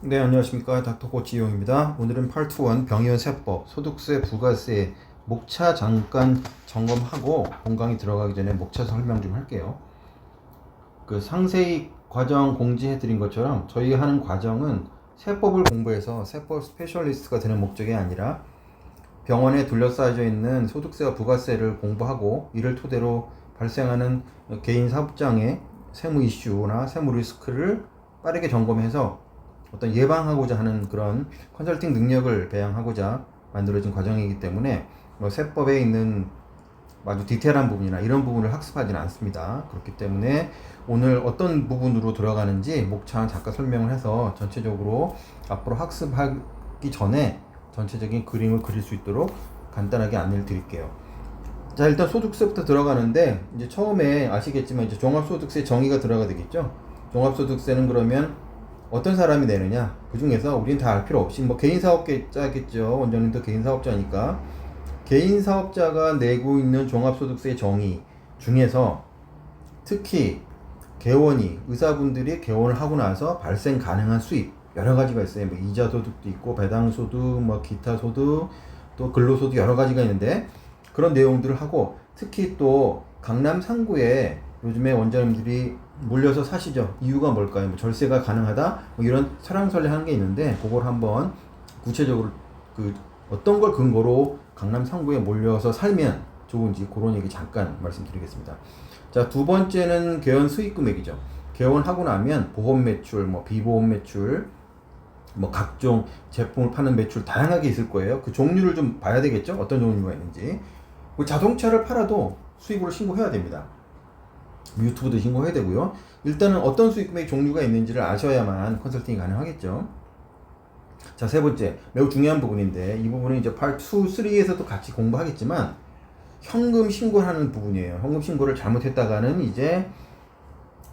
네, 안녕하십니까. 닥터코치 이용입니다. 오늘은 팔투원 병의원 세법, 소득세, 부가세, 목차 잠깐 점검하고 본강의 들어가기 전에 목차 설명 좀 할게요. 그 상세히 과정 공지해 드린 것처럼 저희 하는 과정은 세법을 공부해서 세법 스페셜리스트가 되는 목적이 아니라 병원에 둘러싸여져 있는 소득세와 부가세를 공부하고 이를 토대로 발생하는 개인 사업장의 세무 이슈나 세무 리스크를 빠르게 점검해서 어떤 예방하고자 하는 그런 컨설팅 능력을 배양하고자 만들어진 과정이기 때문에 뭐 세법에 있는 아주 디테일한 부분이나 이런 부분을 학습하지는 않습니다. 그렇기 때문에 오늘 어떤 부분으로 들어가는지 목차는 잠깐 설명을 해서 전체적으로 앞으로 학습하기 전에 전체적인 그림을 그릴 수 있도록 간단하게 안내를 드릴게요. 자 일단 소득세부터 들어가는데 이제 처음에 아시겠지만 이제 종합소득세 정의가 들어가 되겠죠. 종합소득세는 그러면 어떤 사람이 내느냐? 그 중에서 우리는 다 알 필요 없이 뭐 개인 사업자겠죠. 원장님도 개인 사업자니까. 개인 사업자가 내고 있는 종합소득세 정의 중에서 특히 개원이 의사분들이 개원을 하고 나서 발생 가능한 수입 여러 가지가 있어요. 뭐 이자 소득도 있고 배당 소득 뭐 기타 소득 또 근로 소득 여러 가지가 있는데 그런 내용들을 하고 특히 또 강남 상구에 요즘에 원장님들이 몰려서 사시죠. 이유가 뭘까요? 뭐 절세가 가능하다? 뭐 이런 설랑설레 하는 게 있는데 그걸 한번 구체적으로 그 어떤 걸 근거로 강남 상구에 몰려서 살면 좋은지 그런 얘기 잠깐 말씀드리겠습니다. 자, 두 번째는 개원 수익 금액이죠. 개원하고 나면 보험 매출, 뭐 비보험 매출, 뭐 각종 제품을 파는 매출 다양하게 있을 거예요. 그 종류를 좀 봐야 되겠죠? 어떤 종류가 있는지. 그 자동차를 팔아도 수익으로 신고해야 됩니다. 유튜브도 신고해야 되고요. 일단은 어떤 수익 금액 종류가 있는지를 아셔야만 컨설팅이 가능하겠죠. 자, 세 번째. 매우 중요한 부분인데, 이 부분은 이제 part 2, 3에서도 같이 공부하겠지만, 현금 신고하는 부분이에요. 현금 신고를 잘못했다가는 이제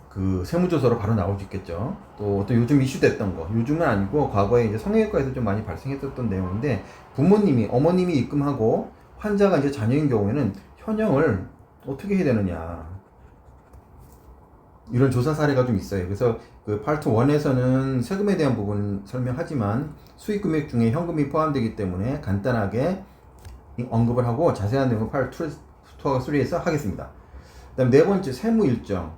그 세무조서로 바로 나올 수 있겠죠. 또, 또 요즘 이슈됐던 거. 요즘은 아니고, 과거에 이제 성형외과에서 좀 많이 발생했었던 내용인데, 부모님이, 어머님이 입금하고, 환자가 이제 자녀인 경우에는 현형을 어떻게 해야 되느냐. 이런 조사 사례가 좀 있어요. 그래서 그 파트 1에서는 세금에 대한 부분 설명하지만 수익 금액 중에 현금이 포함되기 때문에 간단하게 언급을 하고 자세한 내용은 파트 2, 3에서 하겠습니다. 그다음 네 번째 세무 일정.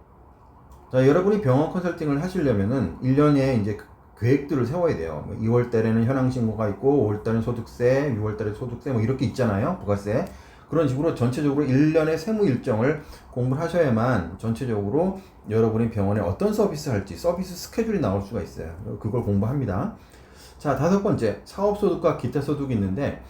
자, 여러분이 병원 컨설팅을 하시려면은 1년에 이제 계획들을 세워야 돼요. 2월 뭐 달에는 현황 신고가 있고 5월 달은 소득세, 6월 달에 소득세 뭐 이렇게 있잖아요. 부가세. 그런 식으로 전체적으로 1년의 세무 일정을 공부를 하셔야만 전체적으로 여러분이 병원에 어떤 서비스 할지 서비스 스케줄이 나올 수가 있어요. 그걸 공부합니다. 자, 다섯 번째. 사업소득과 기타 소득이 있는데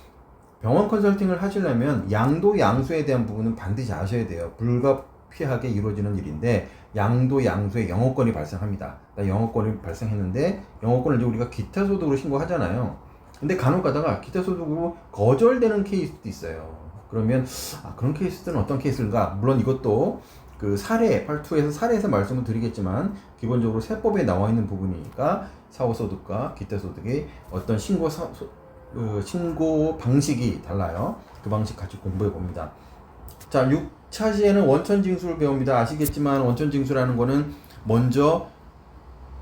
병원 컨설팅을 하시려면 양도 양수에 대한 부분은 반드시 아셔야 돼요. 불가피하게 이루어지는 일인데 양도 양수에 영업권이 발생합니다. 영업권이 발생했는데 영업권을 이제 우리가 기타 소득으로 신고하잖아요. 근데 간혹 가다가 기타 소득으로 거절되는 케이스도 있어요. 그러면 아, 그런 케이스들은 어떤 케이스인가? 물론 이것도 그 사례, 팔2에서 사례에서 말씀을 드리겠지만 기본적으로 세법에 나와 있는 부분이니까 사후소득과 기타소득의 어떤 신고 사, 소, 그 신고 방식이 달라요. 그 방식 같이 공부해 봅니다. 자, 6차 시에는 원천 징수를 배웁니다. 아시겠지만 원천 징수라는 거는 먼저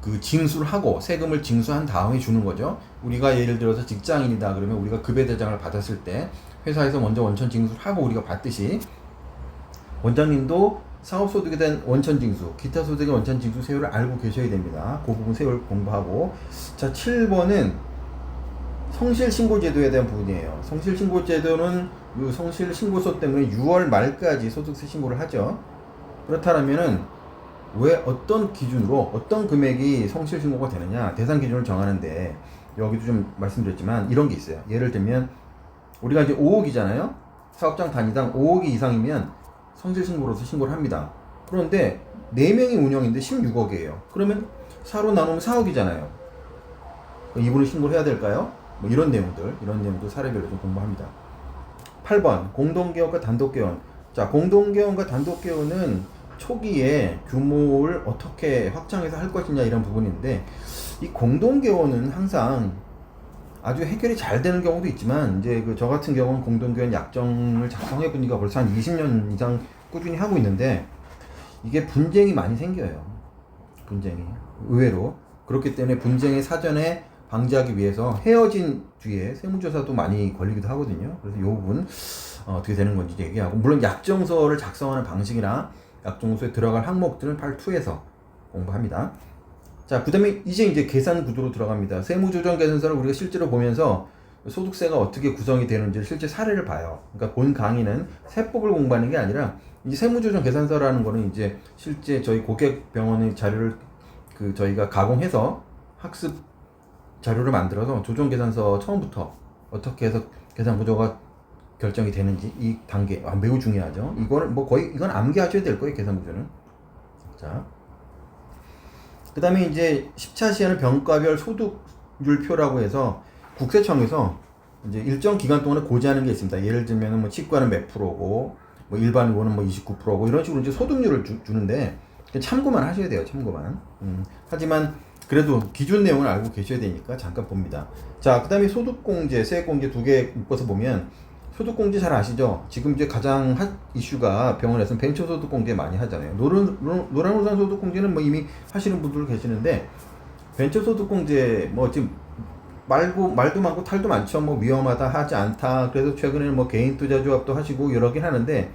그 징수를 하고 세금을 징수한 다음에 주는 거죠. 우리가 예를 들어서 직장인이다 그러면 우리가 급여 대장을 받았을 때 회사에서 먼저 원천 징수를 하고 우리가 받듯이 원장님도 사업 소득에 대한 원천 징수, 기타 소득의 원천 징수 세율을 알고 계셔야 됩니다. 그 부분 세율 공부하고 자 7번은 성실 신고 제도에 대한 부분이에요. 성실 신고 제도는 이 성실 신고서 때문에 6월 말까지 소득세 신고를 하죠. 그렇다면은 왜 어떤 기준으로 어떤 금액이 성실 신고가 되느냐 대상 기준을 정하는데 여기도 좀 말씀드렸지만 이런 게 있어요. 예를 들면 우리가 이제 5억이잖아요. 사업장 단위당 5억이 이상이면 성질 신고로서 신고를 합니다. 그런데 4명이 운영인데 16억이에요. 그러면 4로 나누면 4억이잖아요. 이분을 신고를 해야 될까요? 뭐 이런 내용들, 이런 내용도 사례별로 좀 공부합니다. 8번, 공동개원과 단독개원. 자, 공동개원과 단독개원은 초기에 규모를 어떻게 확장해서 할 것이냐 이런 부분인데, 이 공동개원은 항상 아주 해결이 잘 되는 경우도 있지만 이제 그 저 같은 경우는 공동교원 약정을 작성해 보니까 벌써 한 20년 이상 꾸준히 하고 있는데 이게 분쟁이 많이 생겨요. 분쟁이 의외로 그렇기 때문에 분쟁의 사전에 방지하기 위해서 헤어진 뒤에 세무조사도 많이 걸리기도 하거든요. 그래서 이 부분 어, 어떻게 되는 건지 얘기하고 물론 약정서를 작성하는 방식이나 약정서에 들어갈 항목들은 8.2에서 공부합니다. 자, 그 다음에 이제 이제 계산 구조로 들어갑니다. 세무조정 계산서를 우리가 실제로 보면서 소득세가 어떻게 구성이 되는지 실제 사례를 봐요. 그러니까 본 강의는 세법을 공부하는 게 아니라 이 세무조정 계산서라는 거는 이제 실제 저희 고객 병원의 자료를 그 저희가 가공해서 학습 자료를 만들어서 조정 계산서 처음부터 어떻게 해서 계산 구조가 결정이 되는지 이 단계 아, 매우 중요하죠. 이거는 뭐 거의 이건 암기하셔야 될 거예요 계산 구조는. 자, 그 다음에 이제 10차 시에는 병가별 소득률표라고 해서 국세청에서 이제 일정 기간 동안에 고지하는 게 있습니다. 예를 들면 뭐 치과는 몇 프로고 뭐 일반 의원은 뭐 29%고 이런 식으로 이제 소득률을 주, 주는데 참고만 하셔야 돼요. 참고만. 음, 하지만 그래도 기준 내용을 알고 계셔야 되니까 잠깐 봅니다. 자, 그 다음에 소득공제, 세액공제 두 개 묶어서 보면 소득공제 잘 아시죠? 지금 이제 가장 핫 이슈가 병원에서는 벤처 소득공제 많이 하잖아요. 노란 노란 우산 소득공제는 뭐 이미 하시는 분들 계시는데 벤처 소득공제 뭐 지금 말고 말도 많고 탈도 많죠. 뭐 위험하다 하지 않다. 그래서 최근에는 뭐 개인 투자 조합도 하시고 여러 개 하는데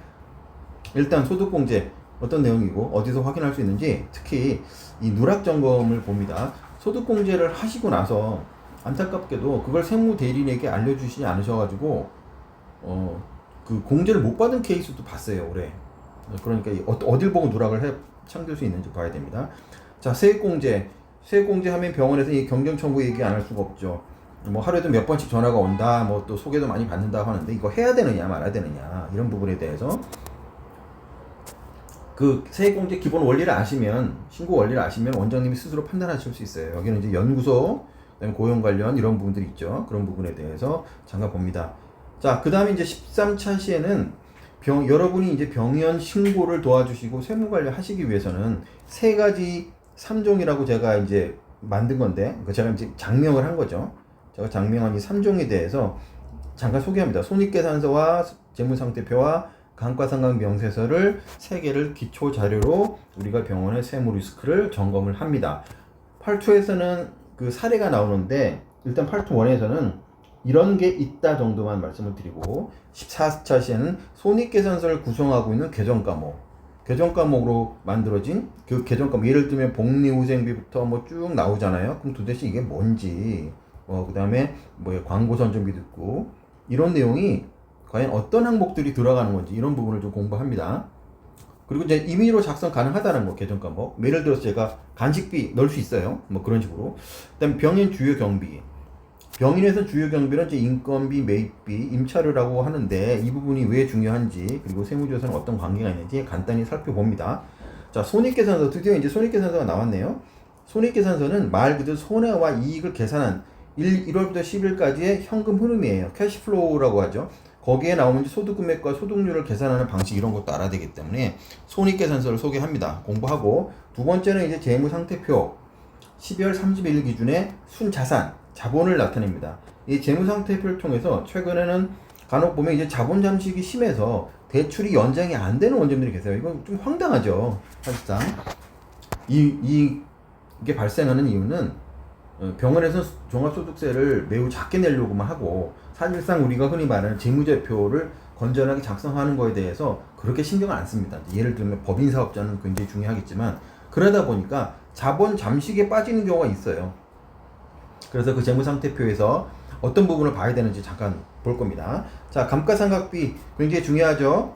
일단 소득공제 어떤 내용이고 어디서 확인할 수 있는지 특히 이 누락 점검을 봅니다. 소득공제를 하시고 나서 안타깝게도 그걸 세무 대리인에게 알려주시지 않으셔가지고 어 그 공제를 못 받은 케이스도 봤어요 올해. 그러니까 이 어- 어딜 보고 누락을 해 창될 수 있는지 봐야 됩니다. 자 세액공제 세액공제 하면 병원에서 이 경정 청구 얘기 안 할 수가 없죠. 뭐 하루에도 몇 번씩 전화가 온다, 뭐 또 소개도 많이 받는다 하는데 이거 해야 되느냐 말아야 되느냐 이런 부분에 대해서 그 세액공제 기본 원리를 아시면 신고 원리를 아시면 원장님이 스스로 판단하실 수 있어요. 여기는 이제 연구소, 그다음에 고용 관련 이런 부분들이 있죠. 그런 부분에 대해서 잠깐 봅니다. 자, 그 다음에 이제 13차 시에는 병 여러분이 이제 병원 신고를 도와주시고 세무 관리 하시기 위해서는 세 가지 3종이라고 제가 이제 만든 건데 그 제가 이제 장명을 한 거죠. 제가 장명한 이 3종에 대해서 잠깐 소개합니다. 손익계산서와 재무상태표와 감가상각 명세서를 세 개를 기초 자료로 우리가 병원의 세무 리스크를 점검을 합니다. 8투에서는 그 사례가 나오는데 일단 8투 1에서는 이런 게 있다 정도만 말씀을 드리고 14차 시에는 손익계산서를 구성하고 있는 개정 과목 개정 과목으로 만들어진 그 개정 과목 예를 들면 복리후생비부터 뭐 쭉 나오잖아요. 그럼 도대체 이게 뭔지 어 그 다음에 뭐 광고 선정비 듣고 이런 내용이 과연 어떤 항목들이 들어가는 건지 이런 부분을 좀 공부합니다. 그리고 이제 임의로 작성 가능하다는 거 개정 과목. 예를 들어서 제가 간식비 넣을 수 있어요. 뭐 그런 식으로. 그다음 병인 주요 경비. 병인에서 주요 경비는 인건비, 매입비, 임차료라고 하는데 이 부분이 왜 중요한지 그리고 세무조사는 어떤 관계가 있는지 간단히 살펴봅니다. 자, 손익계산서 드디어 이제 손익계산서가 나왔네요. 손익계산서는 말 그대로 손해와 이익을 계산한 1, 1월부터 10일까지의 현금 흐름이에요. 캐시플로우라고 하죠. 거기에 나오는 소득금액과 소득률을 계산하는 방식 이런 것도 알아야 되기 때문에 손익계산서를 소개합니다. 공부하고 두 번째는 이제 재무상태표 12월 31일 기준에 순자산 자본을 나타냅니다. 이 재무상태표를 통해서 최근에는 간혹 보면 이제 자본 잠식이 심해서 대출이 연장이 안 되는 원점들이 계세요. 이건 좀 황당하죠. 사실상 이, 이 이게 발생하는 이유는 어, 병원에서 종합소득세를 매우 작게 내려고만 하고 사실상 우리가 흔히 말하는 재무제표를 건전하게 작성하는 거에 대해서 그렇게 신경을 안 씁니다. 예를 들면 법인 사업자는 굉장히 중요하겠지만 그러다 보니까 자본 잠식에 빠지는 경우가 있어요. 그래서 그 재무상태표에서 어떤 부분을 봐야 되는지 잠깐 볼 겁니다. 자, 감가상각비 굉장히 중요하죠.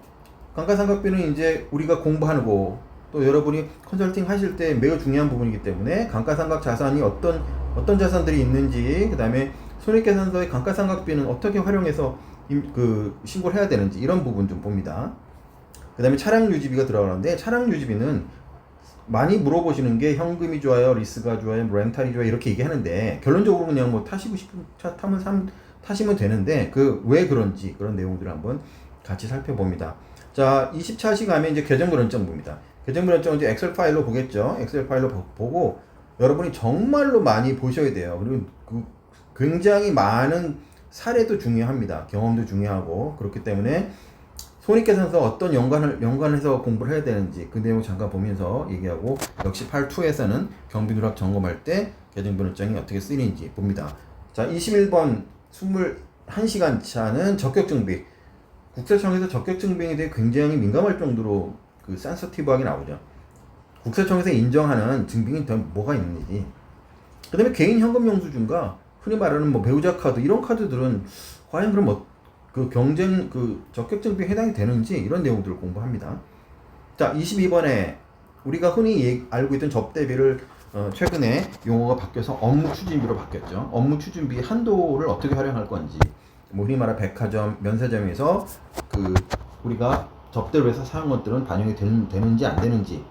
감가상각비는 이제 우리가 공부하는 거, 또 여러분이 컨설팅 하실 때 매우 중요한 부분이기 때문에 감가상각 자산이 어떤 어떤 자산들이 있는지, 그 다음에 손익계산서의 감가상각비는 어떻게 활용해서 임- 그 신고를 해야 되는지 이런 부분 좀 봅니다. 그 다음에 차량 유지비가 들어가는데 차량 유지비는 많이 물어보시는 게 현금이 좋아요, 리스가 좋아요, 뭐 렌탈이 좋아요 이렇게 얘기하는데 결론적으로 그냥 뭐 타시고 싶은 차 타면 삼, 타시면 되는데 그 왜 그런지 그런 내용들을 한번 같이 살펴봅니다. 자, 20차시 가면 이제 계정 불안정 봅니다. 계정 불안정 이제 엑셀 파일로 보겠죠. 엑셀 파일로 보- 보고 여러분이 정말로 많이 보셔야 돼요. 그리고 그 굉장히 많은 사례도 중요합니다. 경험도 중요하고 그렇기 때문에 손익계산서 어떤 연관을 연관해서 공부를 해야 되는지 그 내용 잠깐 보면서 얘기하고 역시 8.2에서는 경비 누락 점검할 때 계정변호장이 어떻게 쓰이는지 봅니다. 자, 21번 21시간 차는 적격증빙. 국세청에서 적격증빙에 대해 굉장히 민감할 정도로 그 센서티브하게 나오죠. 국세청에서 인정하는 증빙이 더 뭐가 있는지. 그 다음에 개인 현금 영수증과 흔히 말하는 뭐 배우자 카드 이런 카드들은 과연 그럼 뭐 그 경쟁 그 적격증빙에 해당이 되는지 이런 내용들을 공부합니다. 자, 22번에 우리가 흔히 예- 알고 있던 접대비를 어, 최근에 용어가 바뀌어서 업무 추진비로 바뀌었죠. 업무 추진비 한도를 어떻게 활용할 건지, 뭐 흔히 말하는 백화점, 면세점에서 그 우리가 접대를 해서 사용 것들은 반영이 되는, 되는지 안 되는지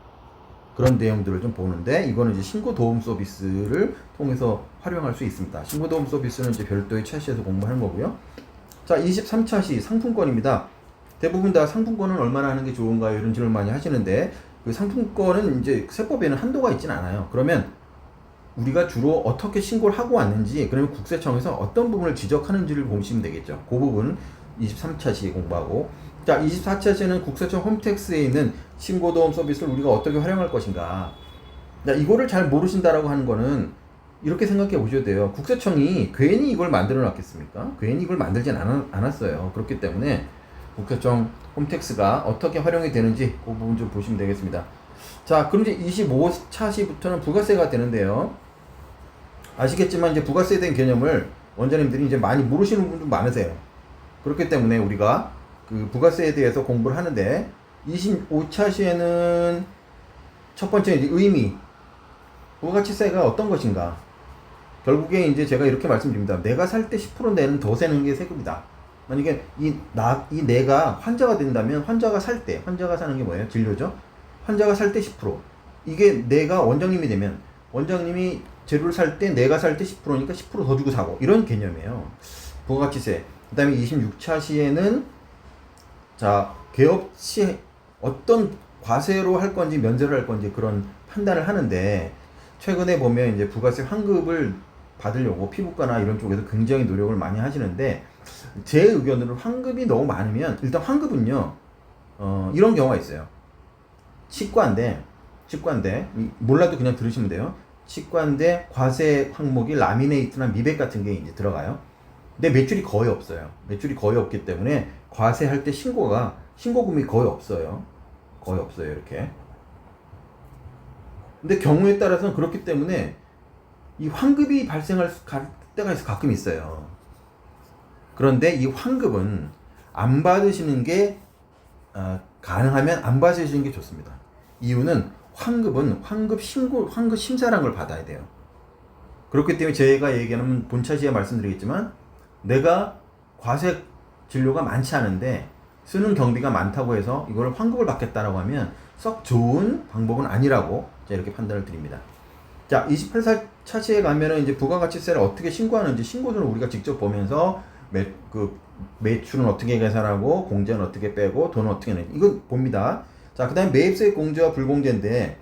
그런 내용들을 좀 보는데 이거는 이제 신고 도움 서비스를 통해서 활용할 수 있습니다. 신고 도움 서비스는 이제 별도의 차시에서 공부하는 거고요. 자, 23차 시 상품권입니다. 대부분 다 상품권은 얼마나 하는 게 좋은가요? 이런 질문 많이 하시는데 그 상품권은 이제 세법에는 한도가 있진 않아요. 그러면 우리가 주로 어떻게 신고를 하고 왔는지 그러면 국세청에서 어떤 부분을 지적하는지를 보시면 되겠죠. 그 부분 23차시에 공부하고 자 24차 시는 국세청 홈택스에 있는 신고도움 서비스를 우리가 어떻게 활용할 것인가 자 이거를 잘 모르신다라고 하는 거는 이렇게 생각해 보셔도 돼요. 국세청이 괜히 이걸 만들어 놨겠습니까? 괜히 이걸 만들진 않았, 않았 어요. 그렇기 때문에 국세청 홈택스가 어떻게 활용이 되는지 그 부분 좀 보시면 되겠습니다. 자, 그럼 이제 25차시부터는 부가세가 되는데요. 아시겠지만 이제 부가세에 대한 개념을 원장님들이 이제 많이 모르시는 분도 많으세요. 그렇기 때문에 우리가 그 부가세에 대해서 공부를 하는데 25차 시에는 첫 번째 의미 부가가치세가 어떤 것인가 결국에 이제 제가 이렇게 말씀드립니다. 내가 살 때 10% 내는 더 세는 게 세금이다. 만약에 이 나 이 내가 환자가 된다면 환자가 살 때 환자가 사는 게 뭐예요? 진료죠. 환자가 살 때 10% 이게 내가 원장님이 되면 원장님이 재료를 살 때 내가 살 때 10%니까 10%더 주고 사고 이런 개념이에요. 부가가치세. 그 다음에 26차 시에는 자 개업 시 어떤 과세로 할 건지 면제를 할 건지 그런 판단을 하는데 최근에 보면 이제 부가세 환급을 받으려고 피부과나 이런 쪽에서 굉장히 노력을 많이 하시는데 제 의견으로 환급이 너무 많으면 일단 환급은요 어, 이런 경우가 있어요. 치과인데 치과인데 이- 몰라도 그냥 들으시면 돼요. 치과인데 과세 항목이 라미네이트나 미백 같은 게 이제 들어가요. 근데 매출이 거의 없어요. 매출이 거의 없기 때문에 과세할 때 신고가 신고금이 거의 없어요. 거의 없어요 이렇게. 근데 경우에 따라서는 그렇기 때문에 이 환급이 발생할 때가 가끔 있어요. 그런데 이 환급은 안 받으시는 게 어, 가능하면 안 받으시는 게 좋습니다. 이유는 환급은 환급 신고 환급 심사라는 걸 받아야 돼요. 그렇기 때문에 제가 얘기하는 본차시에 말씀드리겠지만 내가 과세 진료가 많지 않은데 쓰는 경비가 많다고 해서 이걸 환급을 받겠다라고 하면 썩 좋은 방법은 아니라고 이렇게 판단을 드립니다. 자, 28살 차시에 가면은 이제 부가가치세를 어떻게 신고하는지 신고서를 우리가 직접 보면서 매, 그 매출은 어떻게 계산하고 공제는 어떻게 빼고 돈은 어떻게 내지 이거 봅니다. 자, 그다음에 매입세 공제와 불공제인데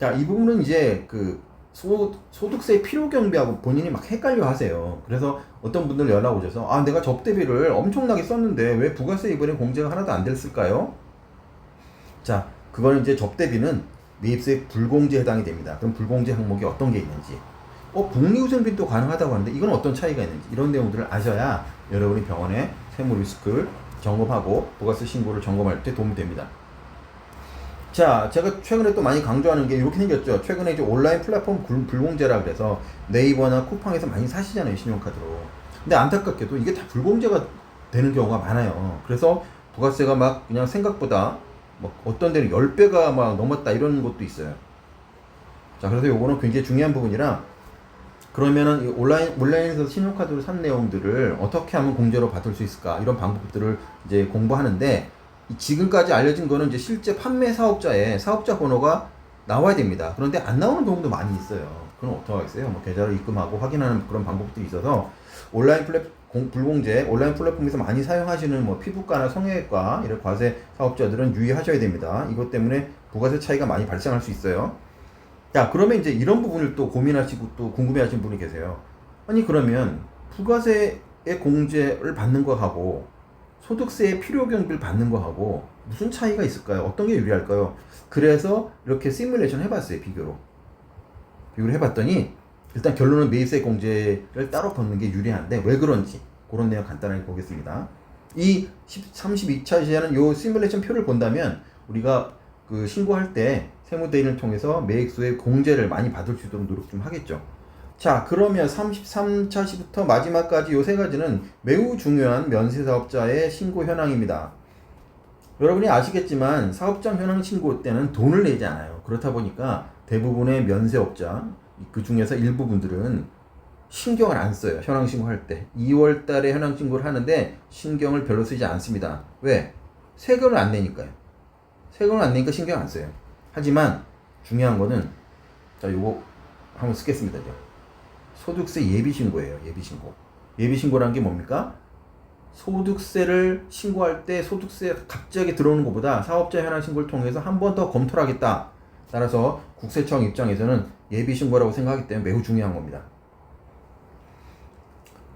자, 이 부분은 이제 그 소, 소득세 필요 경비하고 본인이 막 헷갈려 하세요. 그래서 어떤 분들 연락 오셔서 아, 내가 접대비를 엄청나게 썼는데 왜 부가세 이번에 공제가 하나도 안 됐을까요? 자, 그거는 이제 접대비는 매입세 불공제 해당이 됩니다. 그럼 불공제 항목이 어떤 게 있는지. 어, 복리후생빈도 가능하다고 하는데 이건 어떤 차이가 있는지 이런 내용들을 아셔야 여러분이 병원에 세무 리스크를 점검하고 부가세 신고를 점검할 때 도움이 됩니다. 자, 제가 최근에 또 많이 강조하는 게 이렇게 생겼죠. 최근에 이제 온라인 플랫폼 불- 불공제라 그래서 네이버나 쿠팡에서 많이 사시잖아요, 신용카드로. 근데 안타깝게도 이게 다 불공제가 되는 경우가 많아요. 그래서 부가세가 막 그냥 생각보다 막 어떤 데는 10배가 막 넘었다 이런 것도 있어요. 자, 그래서 요거는 굉장히 중요한 부분이라 그러면은 이 온라인 온라인에서 신용카드를 산 내용들을 어떻게 하면 공제로 받을 수 있을까 이런 방법들을 이제 공부하는데 이 지금까지 알려진 거는 이제 실제 판매 사업자의 사업자 번호가 나와야 됩니다. 그런데 안 나오는 경우도 많이 있어요. 그럼 어떻게 하겠어요? 뭐 계좌를 입금하고 확인하는 그런 방법들이 있어서 온라인 플랫 공- 불공제 온라인 플랫폼에서 많이 사용하시는 뭐 피부과나 성형외과 이런 과세 사업자들은 유의하셔야 됩니다. 이것 때문에 부가세 차이가 많이 발생할 수 있어요. 자, 그러면 이제 이런 부분을 또 고민하시고 또 궁금해하시는 분이 계세요. 아니 그러면 부가세의 공제를 받는 거하고 소득세의 필요 경비를 받는 거하고 무슨 차이가 있을까요? 어떤 게 유리할까요? 그래서 이렇게 시뮬레이션 해봤어요 비교로 비교를 해봤더니 일단 결론은 매입세 공제를 따로 걷는 게 유리한데 왜 그런지 그런 내용 간단하게 보겠습니다. 이 32차 시에는 요 시뮬레이션 표를 본다면 우리가 그 신고할 때 세무대리를 통해서 매입수의 공제를 많이 받을 수 있도록 노력 좀 하겠죠. 자, 그러면 33차 시부터 마지막까지 요 세 가지는 매우 중요한 면세사업자의 신고 현황입니다. 여러분이 아시겠지만 사업장 현황 신고 때는 돈을 내지 않아요. 그렇다 보니까 대부분의 면세업자 그 중에서 일부분들은 신경을 안 써요. 현황 신고 할 때. 2월 달에 현황 신고를 하는데 신경을 별로 쓰지 않습니다. 왜? 세금을 안 내니까요. 세금을 안 내니까 신경 안 써요. 하지만 중요한 거는 자, 요거 한번 쓰겠습니다. 소득세 예비 신고예요. 예비 신고. 예비 신고라는 게 뭡니까? 소득세를 신고할 때 소득세 갑자기 들어오는 것보다 사업자 현황 신고를 통해서 한 번 더 검토를 하겠다. 따라서 국세청 입장에서는 예비 신고라고 생각하기 때문에 매우 중요한 겁니다.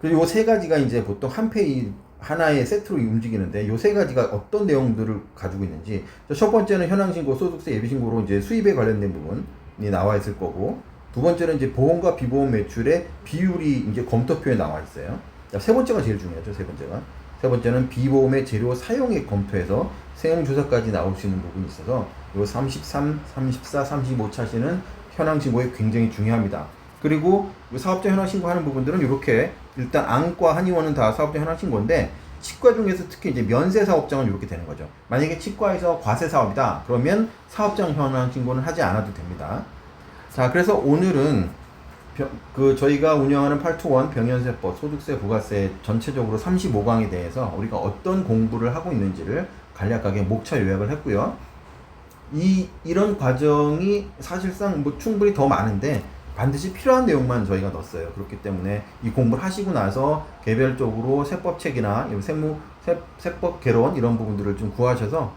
그리고 요세 가지가 이제 보통 한 페이지 하나의 세트로 움직이는데 요세 가지가 어떤 내용들을 가지고 있는지 첫 번째는 현황 신고, 소득세 예비 신고로 이제 수입에 관련된 부분이 나와 있을 거고 두 번째는 이제 보험과 비보험 매출의 비율이 이제 검토표에 나와 있어요. 자, 세 번째가 제일 중요하죠. 세 번째가. 세 번째는 비보험의 재료 사용액 검토에서 세무조사까지 나올 수 있는 부분이 있어서 요 33, 34, 35 차시는 현황 신고에 굉장히 중요합니다. 그리고 요 사업자 현황 신고 하는 부분들은 이렇게 일단 안과 한의원은 다 사업자 현황 신고인데 치과 중에서 특히 이제 면세 사업장은 이렇게 되는 거죠. 만약에 치과에서 과세 사업이다 그러면 사업장 현황 신고는 하지 않아도 됩니다. 자, 그래서 오늘은 병- 그 저희가 운영하는 821 병연세법 소득세 부가세 전체적으로 35강에 대해서 우리가 어떤 공부를 하고 있는지를 간략하게 목차 요약을 했고요. 이 이런 과정이 사실상 뭐 충분히 더 많은데 반드시 필요한 내용만 저희가 넣었어요. 그렇기 때문에 이 공부를 하시고 나서 개별적으로 세법책이나 이 세무 세, 세법 개론 이런 부분들을 좀 구하셔서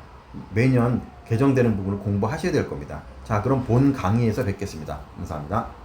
매년 개정되는 부분을 공부하셔야 될 겁니다. 자, 그럼 본 강의에서 뵙겠습니다. 감사합니다.